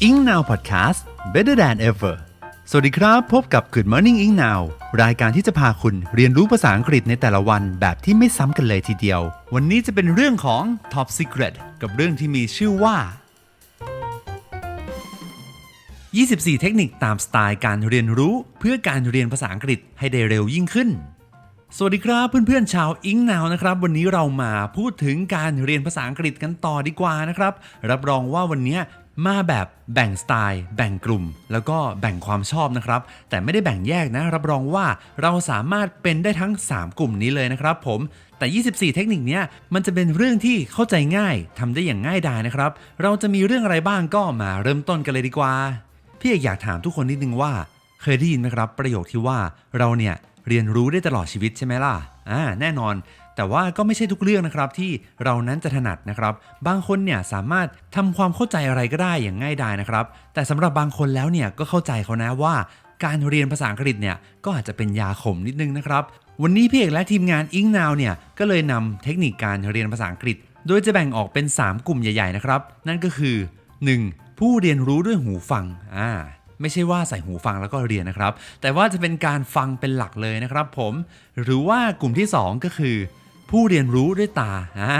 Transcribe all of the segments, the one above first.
Ing Now Podcast Better than ever สวัสดีครับ พบกับ Good Morning Ing Now รายการที่จะพาคุณเรียนรู้ภาษาอังกฤษในแต่ละวันแบบที่ไม่ซ้ำกันเลยทีเดียว วันนี้จะเป็นเรื่องของ Top Secret กับเรื่องที่มีชื่อว่า 24 เทคนิคตามสไตล์การเรียนรู้เพื่อการเรียนภาษาอังกฤษให้ได้เร็วยิ่งขึ้นสวัสดีครับเพื่อนๆชาวอิงนาวนะครับ วันนี้เรามาพูดถึงการเรียนภาษาอังกฤษกันต่อดีกว่านะครับ รับรองว่าวันนี้ มาแบบแบ่งสไตล์ แบ่งกลุ่ม แล้วก็แบ่งความชอบนะครับ แต่ไม่ได้แบ่งแยกนะ รับรองว่าเราสามารถเป็นได้ทั้ง 3 กลุ่มนี้เลยนะครับผมแต่ 24 เทคนิคเนี้ยมันจะเป็นเรื่องที่เข้าใจง่ายทำได้อย่างง่ายดายนะครับ เราจะมีเรื่องอะไรบ้างก็มาเริ่มต้นกันเลยดีกว่า พี่เอกอยากถามทุกคนนิดนึงว่า เคยได้ยินไหมครับ ประโยคที่ว่าเราเนี่ยเรียนรู้ได้ตลอดชีวิตใช่ไหมล่ะอ่าแน่นอน แต่ว่าก็ไม่ใช่ทุกเรื่องนะครับที่เรานั้นจะถนัดนะครับ บางคนเนี่ยสามารถทำความเข้าใจอะไรก็ได้อย่างง่ายดายนะครับ แต่สำหรับบางคนแล้วเนี่ยก็เข้าใจเขานะว่า การเรียนภาษาอังกฤษเนี่ยก็อาจจะเป็นยาขมนิดนึงนะครับ วันนี้พี่เอกและทีมงานอิงนาวเนี่ยก็เลยนำเทคนิคการเรียนภาษาอังกฤษ โดยจะแบ่งออกเป็น 3 กลุ่มใหญ่ๆนะครับ นั่นก็คือ 1. ผู้เรียนรู้ด้วยหูฟังอ่าไม่ใช่ว่าใส่หูฟังแล้วก็เรียนนะครับ แต่ว่าจะเป็นการฟังเป็นหลักเลยนะครับผม หรือว่ากลุ่มที่ 2 ก็คือ ผู้เรียนรู้ด้วยตาอ่า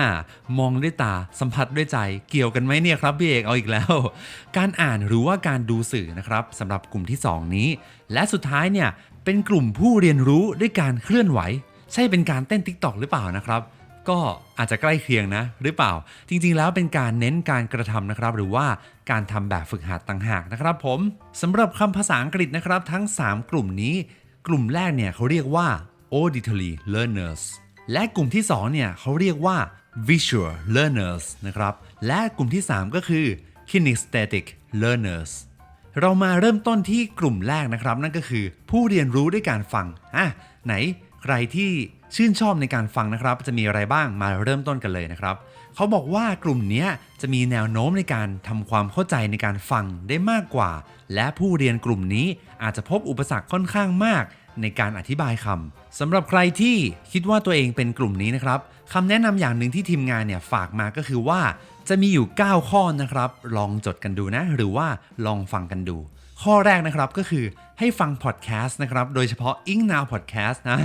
มองด้วยตาสัมผัสด้วยใจเกี่ยวกันไหมเนี่ยครับพี่เอกเอาอีกแล้ว การอ่านหรือว่าการดูสื่อนะครับสำหรับกลุ่มที่ 2 นี้ และสุดท้ายเนี่ยเป็นกลุ่มผู้เรียนรู้ด้วยการเคลื่อนไหว ใช่เป็นการเต้น t ิ k t o k หรือเปล่านะครับก็อาจจะใกล้เคียงนะหรือเปล่า จริงๆ แล้วเป็นการเน้นการกระทำนะครับ หรือว่าการทำแบบฝึกหัดต่างหากนะครับ ผมสำหรับคำภาษาอังกฤษนะครับ ทั้ง 3 กลุ่มนี้ กลุ่มแรกเนี่ยเขาเรียกว่า auditory learners และกลุ่มที่ 2 เนี่ยเขาเรียกว่า visual learners นะครับ และกลุ่มที่ 3 ก็คือ kinesthetic learners เรามาเริ่มต้นที่กลุ่มแรกนะครับ นั่นก็คือผู้เรียนรู้ด้วยการฟังอะไหนใครที่ชื่นชอบในการฟังนะครับ จะมีอะไรบ้างมาเริ่มต้นกันเลยนะครับเขาบอกว่ากลุ่มเนี้ยจะมีแนวโน้มในการทำความเข้าใจในการฟังได้มากกว่า และผู้เรียนกลุ่มนี้อาจจะพบอุปสรรคค่อนข้างมาก ในการอธิบายคำสำหรับใครที่คิดว่าตัวเองเป็นกลุ่มนี้นะครับคำแนะนำอย่างหนึ่งที่ทีมงานเนี่ยฝากมาก็คือว่าจะมีอยู่ 9 ข้อนะครับ ลองจดกันดูนะ หรือว่าลองฟังกันดู ข้อแรกนะครับก็คือให้ฟังพอดแคสต์นะครับ โดยเฉพาะ Ing Now Podcast นะ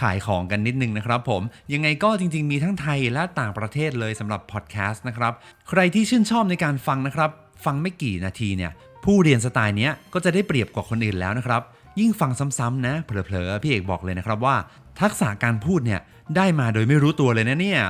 ขายของกันนิดนึงนะครับผม ยังไงก็จริง ๆ มีทั้งไทยและต่างประเทศเลยสำหรับพอดแคสต์นะครับ ใครที่ชื่นชอบในการฟังนะครับ ฟังไม่กี่นาทีเนี่ย ผู้เรียนสไตล์เนี้ยก็จะได้เปรียบกว่าคนอื่นแล้วนะครับ ยิ่งฟังซ้ำๆนะ เผลอๆ พี่เอกบอกเลยนะครับว่า ทักษะการพูดเนี่ยได้มาโดยไม่รู้ตัวเลยนะเนี่ย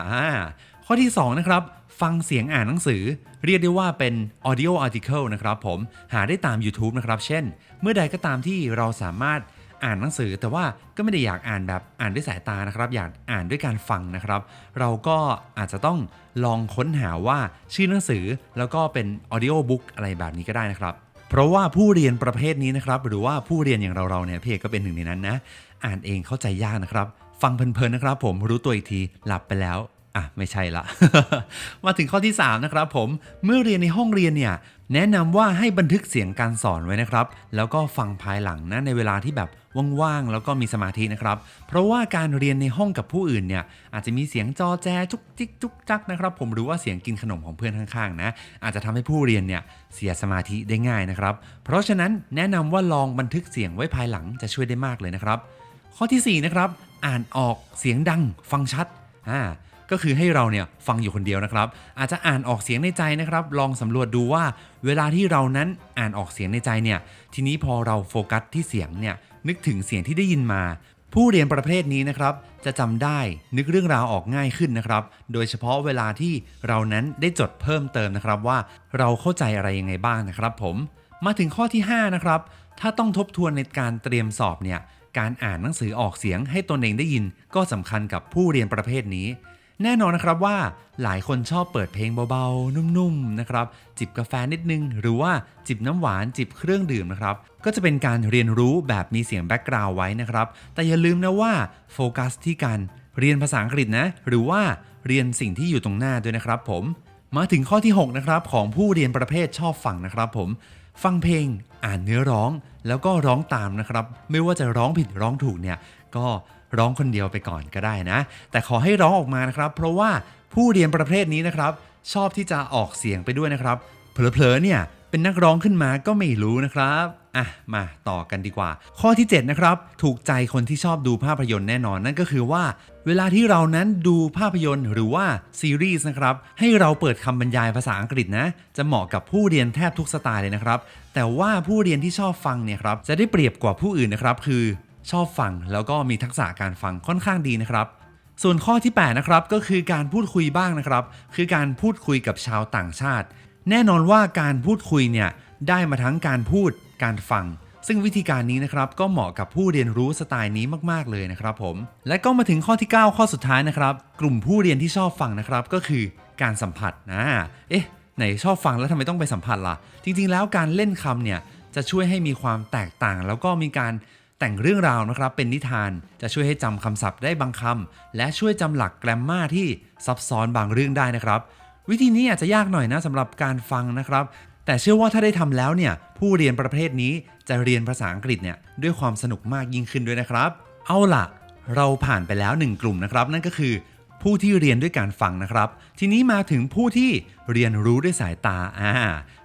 ข้อที่ 2 นะครับ ฟังเสียงอ่านหนังสือ เรียกได้ว่าเป็น audio article นะครับผมหาได้ตาม YouTube นะครับ เช่น เมื่อใดก็ตามที่เราสามารถอ่านหนังสือ แต่ว่าก็ไม่ได้อยากอ่านแบบอ่านด้วยสายตานะครับ อยากอ่านด้วยการฟังนะครับ เราก็อาจจะต้องลองค้นหาว่าชื่อหนังสือแล้วก็เป็น audio book อะไรแบบนี้ก็ได้นะครับ เพราะว่าผู้เรียนประเภทนี้นะครับหรือว่าผู้เรียนอย่างเราๆเนี่ยพี่เอกก็เป็นหนึ่งในนั้นนะ อ่านเองเข้าใจยากนะครับ ฟังเพลินๆนะครับ ผมรู้ตัวอีกทีหลับไปแล้ว อะไม่ใช่ละ มาถึงข้อที่ 3 นะครับผมเมื่อเรียนในห้องเรียนเนี่ยแนะนำว่าให้บันทึกเสียงการสอนไว้นะครับ แล้วก็ฟังภายหลังนะในเวลาที่แบบว่างๆแล้วก็มีสมาธินะครับ เพราะว่าการเรียนในห้องกับผู้อื่นเนี่ยอาจจะมีเสียงจอแจจุกจิกจุกจักนะครับ ผมหรือว่าเสียงกินขนมของเพื่อนข้างๆนะอาจจะทำให้ผู้เรียนเนี่ยเสียสมาธิได้ง่ายนะครับ เพราะฉะนั้นแนะนำว่าลองบันทึกเสียงไว้ภายหลังจะช่วยได้มากเลยนะครับ ข้อทีสี่4นะครับอ่านออกเสียงดังฟังชัดอ่า ก็คือให้เราเนี่ยฟังอยู่คนเดียวนะครับ อาจจะอ่านออกเสียงในใจนะครับ ลองสำรวจดูว่า เวลาที่เรานั้นอ่านออกเสียงในใจเนี่ย ทีนี้พอเราโฟกัสที่เสียงเนี่ยนึกถึงเสียงที่ได้ยินมา ผู้เรียนประเภทนี้นะครับ จะจำได้นึกเรื่องราวออกง่ายขึ้นนะครับ โดยเฉพาะเวลาที่เรานั้นได้จดเพิ่มเติมนะครับว่าเราเข้าใจอะไรยังไงบ้างนะครับผมมาถึงข้อที่ 5 นะครับ ถ้าต้องทบทวนในการเตรียมสอบเนี่ย การอ่านหนังสือออกเสียงให้ตนเองได้ยิน ก็สำคัญกับผู้เรียนประเภทนี้ แน่นอนนะครับว่าหลายคนชอบเปิดเพลงเบาๆ นุ่มๆนะครับ จิบกาแฟนิดนึง หรือว่าจิบน้ำหวานจิบเครื่องดื่มนะครับ ก็จะเป็นการเรียนรู้แบบมีเสียงแบ็กกราวด์ไว้นะครับ แต่อย่าลืมนะว่าโฟกัสที่การเรียนภาษาอังกฤษนะ หรือว่าเรียนสิ่งที่อยู่ตรงหน้าด้วยนะครับผม มาถึงข้อที่ 6 นะครับ ของผู้เรียนประเภทชอบฟังนะครับผม ฟังเพลงอ่านเนื้อร้องแล้วก็ร้องตามนะครับ ไม่ว่าจะร้องผิดร้องถูกเนี่ยก็ ร้องคนเดียวไปก่อนก็ได้นะ แต่ขอให้ร้องออกมานะครับ เพราะว่าผู้เรียนประเภทนี้นะครับ ชอบที่จะออกเสียงไปด้วยนะครับ เผลอๆเนี่ยเป็นนักร้องขึ้นมาก็ไม่รู้นะครับอะมาต่อกันดีกว่า ข้อที่ 7 นะครับ ถูกใจคนที่ชอบดูภาพยนตร์แน่นอนนั่นก็คือว่า เวลาที่เรานั้นดูภาพยนตร์หรือว่าซีรีส์นะครับ ให้เราเปิดคำบรรยายภาษาอังกฤษนะ จะเหมาะกับผู้เรียนแทบทุกสไตล์เลยนะครับ แต่ว่าผู้เรียนที่ชอบฟังเนี่ยครับ จะได้เปรียบกว่าผู้อื่นนะครับ คือ ชอบฟังแล้วก็มีทักษะการฟังค่อนข้างดีนะครับ ส่วนข้อที่8นะครับก็คือการพูดคุยบ้างนะครับ คือการพูดคุยกับชาวต่างชาติ แน่นอนว่าการพูดคุยเนี่ยได้มาทั้งการพูดการฟัง ซึ่งวิธีการนี้นะครับก็เหมาะกับผู้เรียนรู้สไตล์นี้มากๆเลยนะครับผมและก็มาถึงข้อที่ 9 ข้อสุดท้ายนะครับ กลุ่มผู้เรียนที่ชอบฟังนะครับก็คือการสัมผัสนะเอ๊ะไหนชอบฟังแล้วทำไมต้องไปสัมผัสล่ะ จริงๆ แล้วการเล่นคำเนี่ยจะช่วยให้มีความแตกต่าง แล้วก็มีการ แต่งเรื่องราวนะครับเป็นนิทานจะช่วยให้จำคำศัพท์ได้บางคำและช่วยจำหลักแกรมมาที่ซับซ้อนบางเรื่องได้นะครับ วิธีนี้อาจจะยากหน่อยนะสำหรับการฟังนะครับ แต่เชื่อว่าถ้าได้ทำแล้วเนี่ยผู้เรียนประเภทนี้จะเรียนภาษาอังกฤษเนี่ยด้วยความสนุกมากยิ่งขึ้นด้วยนะครับ เอาล่ะ เราผ่านไปแล้วหนึ่งกลุ่มนะครับ นั่นก็คือผู้ที่เรียนด้วยการฟังนะครับ ทีนี้มาถึงผู้ที่เรียนรู้ด้วยสายตาอ่า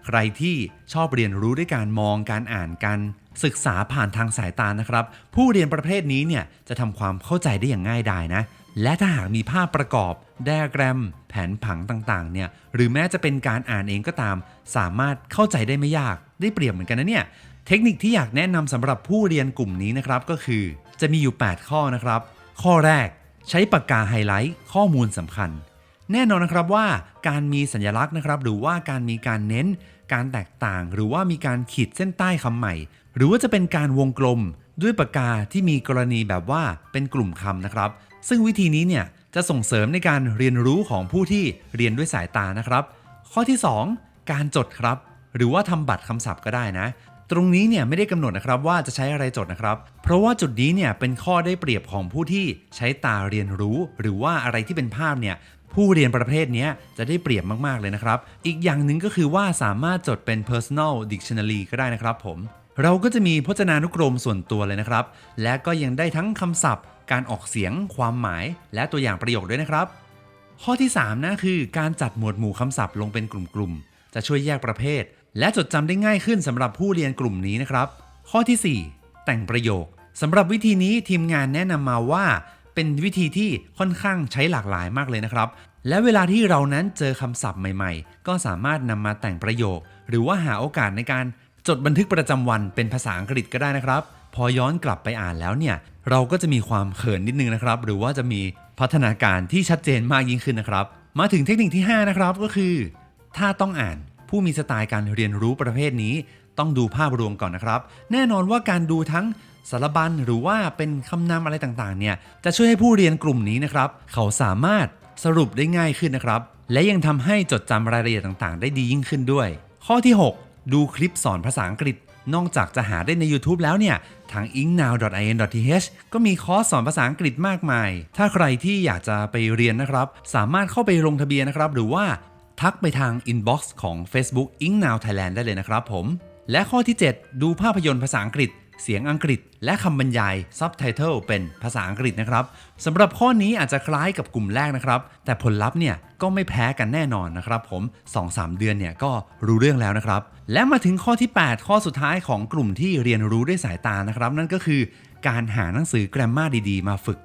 ใครที่ชอบเรียนรู้ด้วยการมองการอ่านการ ศึกษาผ่านทางสายตานะครับ ผู้เรียนประเภทนี้เนี่ยจะทำความเข้าใจได้อย่างง่ายดายนะ และถ้าหากมีภาพประกอบ ไดอะแกรม แผนผังต่างๆ เนี่ย หรือแม้จะเป็นการอ่านเองก็ตาม สามารถเข้าใจได้ไม่ยาก ได้เปรียบเหมือนกันนะเนี่ย เทคนิคที่อยากแนะนำสำหรับผู้เรียนกลุ่มนี้นะครับก็คือ จะมีอยู่ 8 ข้อนะครับ ข้อแรก ใช้ปากกาไฮไลท์ ข้อมูลสำคัญแน่นอนนะครับว่าการมีสัญลักษณ์นะครับ หรือว่าการมีการเน้น การแตกต่าง หรือว่ามีการขีดเส้นใต้คำใหม่ หรือว่าจะเป็นการวงกลมด้วยปากกาที่มีกรณีแบบว่าเป็นกลุ่มคำนะครับ ซึ่งวิธีนี้เนี่ยจะส่งเสริมในการเรียนรู้ของผู้ที่เรียนด้วยสายตานะครับ ข้อที่ 2 การจดครับ หรือว่าทำบัตรคำศัพท์ก็ได้นะ ตรงนี้เนี่ยไม่ได้กำหนดนะครับว่าจะใช้อะไรจดนะครับ เพราะว่าจุดนี้เนี่ยเป็นข้อได้เปรียบของผู้ที่ใช้ตาเรียนรู้ หรือว่าอะไรที่เป็นภาพเนี่ยผู้เรียนประเภทนี้จะได้เปรียบมาก ๆ เลยนะครับ อีกอย่างหนึ่งก็คือว่าสามารถจดเป็น personal dictionary ก็ได้นะครับผม เราก็จะมีพจนานุกรมส่วนตัวเลยนะครับ และก็ยังได้ทั้งคำศัพท์ การออกเสียง ความหมาย และตัวอย่างประโยคด้วยนะครับ ข้อที่ 3 นะคือการจัดหมวดหมู่คำศัพท์ลงเป็นกลุ่มๆ จะช่วยแยกประเภท และจดจำได้ง่ายขึ้นสำหรับผู้เรียนกลุ่มนี้นะครับ ข้อทีสี่4 แต่งประโยคสำหรับวิธีนี้ทีมงานแนะนำมาว่า เป็นวิธีที่ค่อนข้างใช้หลากหลายมากเลยนะครับ และเวลาที่เรานั้นเจอคำศัพท์ใหม่ ๆ ก็สามารถนำมาแต่งประโยค หรือว่าหาโอกาสในการ จดบันทึกประจำวันเป็นภาษาอังกฤษก็ได้นะครับ พอย้อนกลับไปอ่านแล้วเนี่ยเราก็จะมีความเขินนิดนึงนะครับ หรือว่าจะมีพัฒนาการที่ชัดเจนมากยิ่งขึ้นนะครับ มาถึงเทคนิคที่ 5 นะครับก็คือ ถ้าต้องอ่านผู้มีสไตล์การเรียนรู้ประเภทนี้ ต้องดูภาพรวมก่อนนะครับ แน่นอนว่าการดูทั้งสารบัญหรือว่าเป็นคำนำอะไรต่างๆ เนี่ยจะช่วยให้ผู้เรียนกลุ่มนี้นะครับ เขาสามารถสรุปได้ง่ายขึ้นนะครับ และยังทำให้จดจำรายละเอียดต่างๆ ได้ดียิ่งขึ้นด้วย ข้อที่ 6 ดูคลิปสอนภาษาอังกฤษ นอกจากจะหาได้ใน YouTube แล้วเนี่ย ทาง ingnow.in.th ก็มีคอร์สสอนภาษาอังกฤษมากมาย ถ้าใครที่อยากจะไปเรียนนะครับ สามารถเข้าไปลงทะเบียนนะครับ หรือว่าทักไปทาง inbox ของ Facebook ingnow Thailand ได้เลยนะครับผม และข้อที่ 7 ดูภาพยนตร์ภาษาอังกฤษ เสียงอังกฤษและคำบรรยายซับไตเติลเป็นภาษาอังกฤษนะครับสำหรับข้อนี้อาจจะคล้ายกับกลุ่มแรกนะครับ แต่ผลลัพธ์เนี่ยก็ไม่แพ้กันแน่นอนนะครับผม 2-3 เดือนเนี่ยก็รู้เรื่องแล้วนะครับ และมาถึงข้อที่ 8 ข้อสุดท้ายของกลุ่มที่เรียนรู้ด้วยสายตานะครับ นั่นก็คือการหาหนังสือแกรมมาดีๆ มาฝึก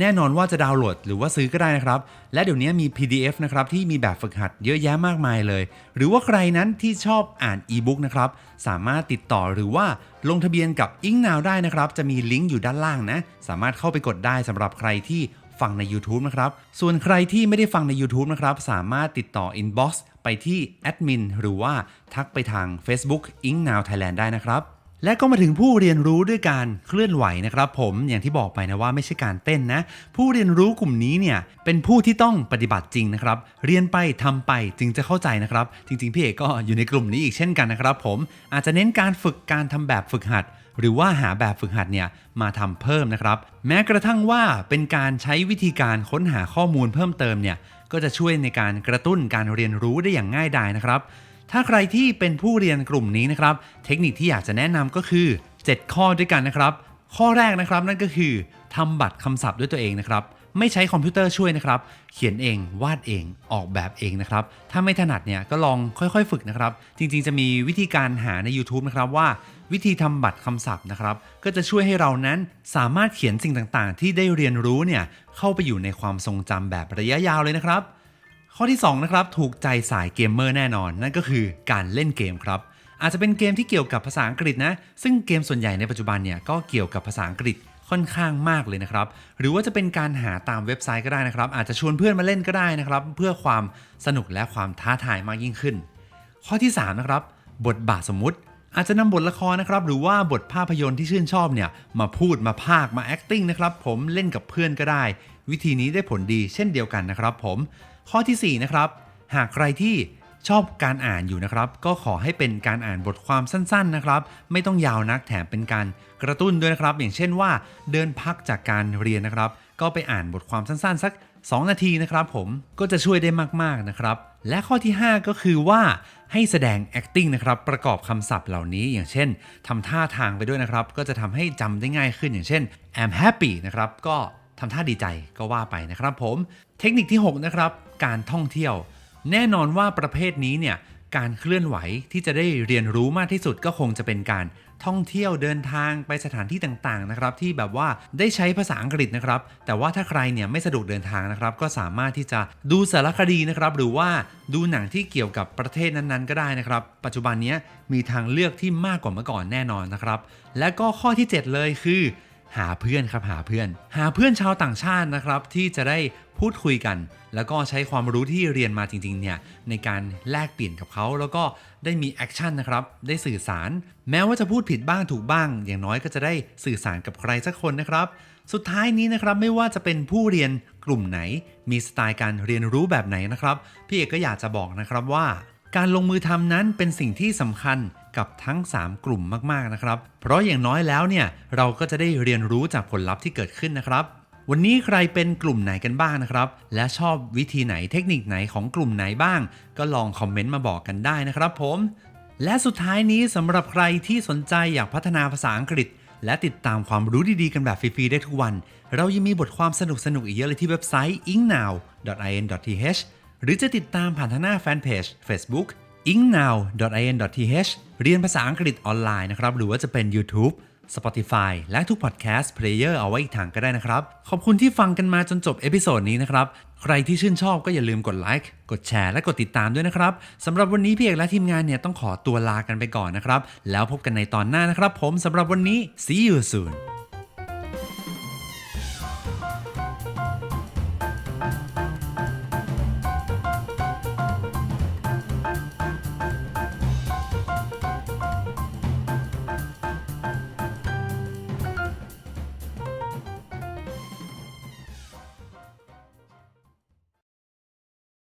แน่นอนว่าจะดาวน์โหลดหรือว่าซื้อก็ได้นะครับ และเดี๋ยวนี้มี PDF นะครับที่มีแบบฝึกหัดเยอะแยะมากมายเลย หรือว่าใครนั้นที่ชอบอ่านอีบุ๊กนะครับ สามารถติดต่อหรือว่าลงทะเบียนกับ i n k Now ได้นะครับ จะมีลิงก์อยู่ด้านล่างนะ สามารถเข้าไปกดได้สำหรับใครที่ฟังใน YouTube นะครับ ส่วนใครที่ไม่ได้ฟังใน YouTube นะครับ สามารถติดต่อ Inbox ไปที่แอดมินหรือว่าทักไปทาง Facebook i n k Now Thailand ได้นะครับ และก็มาถึงผู้เรียนรู้ด้วยการเคลื่อนไหวนะครับ ผมอย่างที่บอกไปนะว่าไม่ใช่การเต้นนะ ผู้เรียนรู้กลุ่มนี้เนี่ยเป็นผู้ที่ต้องปฏิบัติจริงนะครับ เรียนไปทำไปจึงจะเข้าใจนะครับ จริงๆพี่เอกก็อยู่ในกลุ่มนี้อีกเช่นกันนะครับ ผมอาจจะเน้นการฝึกการทำแบบฝึกหัด หรือว่าหาแบบฝึกหัดเนี่ยมาทำเพิ่มนะครับ แม้กระทั่งว่าเป็นการใช้วิธีการค้นหาข้อมูลเพิ่มเติมเนี่ยก็จะช่วยในการกระตุ้นการเรียนรู้ได้อย่างง่ายดายนะครับ ถ้าใครที่เป็นผู้เรียนกลุ่มนี้นะครับ เทคนิคที่อยากจะแนะนำก็คือ 7 ข้อด้วยกันนะครับ ข้อแรกนะครับนั่นก็คือทำบัตรคำศัพท์ด้วยตัวเองนะครับไม่ใช้คอมพิวเตอร์ช่วยนะครับ เขียนเอง วาดเอง ออกแบบเองนะครับ ถ้าไม่ถนัดเนี่ยก็ลองค่อยๆ ฝึกนะครับ จริงๆ จะมีวิธีการหาใน YouTube นะครับว่าวิธีทำบัตรคำศัพท์นะครับ ก็จะช่วยให้เรานั้นสามารถเขียนสิ่งต่างๆ ที่ได้เรียนรู้เนี่ยเข้าไปอยู่ในความทรงจำแบบระยะยาวเลยนะครับ ข้อที่2นะครับถูกใจสายเกมเมอร์แน่นอน นั่นก็คือการเล่นเกมครับ อาจจะเป็นเกมที่เกี่ยวกับภาษาอังกฤษนะ ซึ่งเกมส่วนใหญ่ในปัจจุบันเนี่ยก็เกี่ยวกับภาษาอังกฤษค่อนข้างมากเลยนะครับ หรือว่าจะเป็นการหาตามเว็บไซต์ก็ได้นะครับ อาจจะชวนเพื่อนมาเล่นก็ได้นะครับ เพื่อความสนุกและความท้าทายมากยิ่งขึ้น ข้อที่3นะครับบทบาทสมมุติ อาจจะนำบทละครนะครับ หรือว่าบทภาพยนตร์ที่ชื่นชอบเนี่ยมาพูดมาพากมา acting นะครับ ผมเล่นกับเพื่อนก็ได้ วิธีนี้ได้ผลดีเช่นเดียวกันนะครับ ผม ข้อทีสี่ 4 นะครับ หากใครที่ชอบการอ่านอยู่นะครับ ก็ขอให้เป็นการอ่านบทความสั้นๆนะครับ ไม่ต้องยาวนักแถมเป็นการกระตุ้นด้วยนะครับ อย่างเช่นว่าเดินพักจากการเรียนนะครับ ก็ไปอ่านบทความสั้นๆ สัก 2 นาทีนะครับ ผมก็จะช่วยได้มากๆนะครับ และข้อที่ 5 ก็คือว่าให้แสดง acting นะครับ ประกอบคำศัพท์เหล่านี้ อย่างเช่นทำท่าทางไปด้วยนะครับ ก็จะทำให้จำได้ง่ายขึ้นอย่างเช่น I'm happy นะครับก็ ทำท่าดีใจก็ว่าไปนะครับผม เทคนิคที่ 6 นะครับ การท่องเที่ยว แน่นอนว่าประเภทนี้เนี่ยการเคลื่อนไหวที่จะได้เรียนรู้มากที่สุดก็คงจะเป็นการท่องเที่ยวเดินทางไปสถานที่ต่างๆนะครับ ที่แบบว่าได้ใช้ภาษาอังกฤษนะครับ แต่ว่าถ้าใครเนี่ยไม่สะดวกเดินทางนะครับ ก็สามารถที่จะดูสารคดีนะครับ หรือว่าดูหนังที่เกี่ยวกับประเทศนั้นๆ ก็ได้นะครับ ปัจจุบันนี้มีทางเลือกที่มากกว่าเมื่อก่อนแน่นอนนะครับ และก็ข้อที่ 7 เลยคือ หาเพื่อนครับหาเพื่อน หาเพื่อนชาวต่างชาตินะครับ ที่จะได้พูดคุยกัน แล้วก็ใช้ความรู้ที่เรียนมาจริงๆเนี่ยในการแลกเปลี่ยนกับเขาแล้วก็ได้มีแอคชั่นนะครับได้สื่อสาร แม้ว่าจะพูดผิดบ้างถูกบ้าง อย่างน้อยก็จะได้สื่อสารกับใครสักคนนะครับ สุดท้ายนี้นะครับไม่ว่าจะเป็นผู้เรียนกลุ่มไหน มีสไตล์การเรียนรู้แบบไหนนะครับพี่เอกก็อยากจะบอกนะครับว่า การลงมือทำนั้นเป็นสิ่งที่สำคัญ กับทั้ง 3 กลุ่มมากๆนะครับ เพราะอย่างน้อยแล้วเนี่ยเราก็จะได้เรียนรู้จากผลลัพธ์ที่เกิดขึ้นนะครับ วันนี้ใครเป็นกลุ่มไหนกันบ้างนะครับ และชอบวิธีไหนเทคนิคไหนของกลุ่มไหนบ้าง ก็ลองคอมเมนต์มาบอกกันได้นะครับผม และสุดท้ายนี้สำหรับใครที่สนใจอยากพัฒนาภาษาอังกฤษและติดตามความรู้ดีๆ กันแบบฟรี ๆ ได้ทุกวัน เรายังมีบทความสนุก ๆ อีกเยอะเลยที่เว็บไซต์ ingnow.in.th หรือจะติดตามผ่านทางหน้าแฟนเพจ Facebook ingnow.in.th เรียนภาษาอังกฤษออนไลน์นะครับ หรือว่าจะเป็น YouTube Spotify และทุก podcast player เอาไว้อีกทางก็ได้นะครับ ขอบคุณที่ฟังกันมาจนจบเอพิโซดนี้นะครับ ใครที่ชื่นชอบก็อย่าลืมกดไลค์ กดแชร์ และกดติดตามด้วยนะครับ สำหรับวันนี้พี่เอกและทีมงานเนี่ยต้องขอตัวลากันไปก่อนนะครับ แล้วพบกันในตอนหน้านะครับ ผมสำหรับวันนี้ see you soon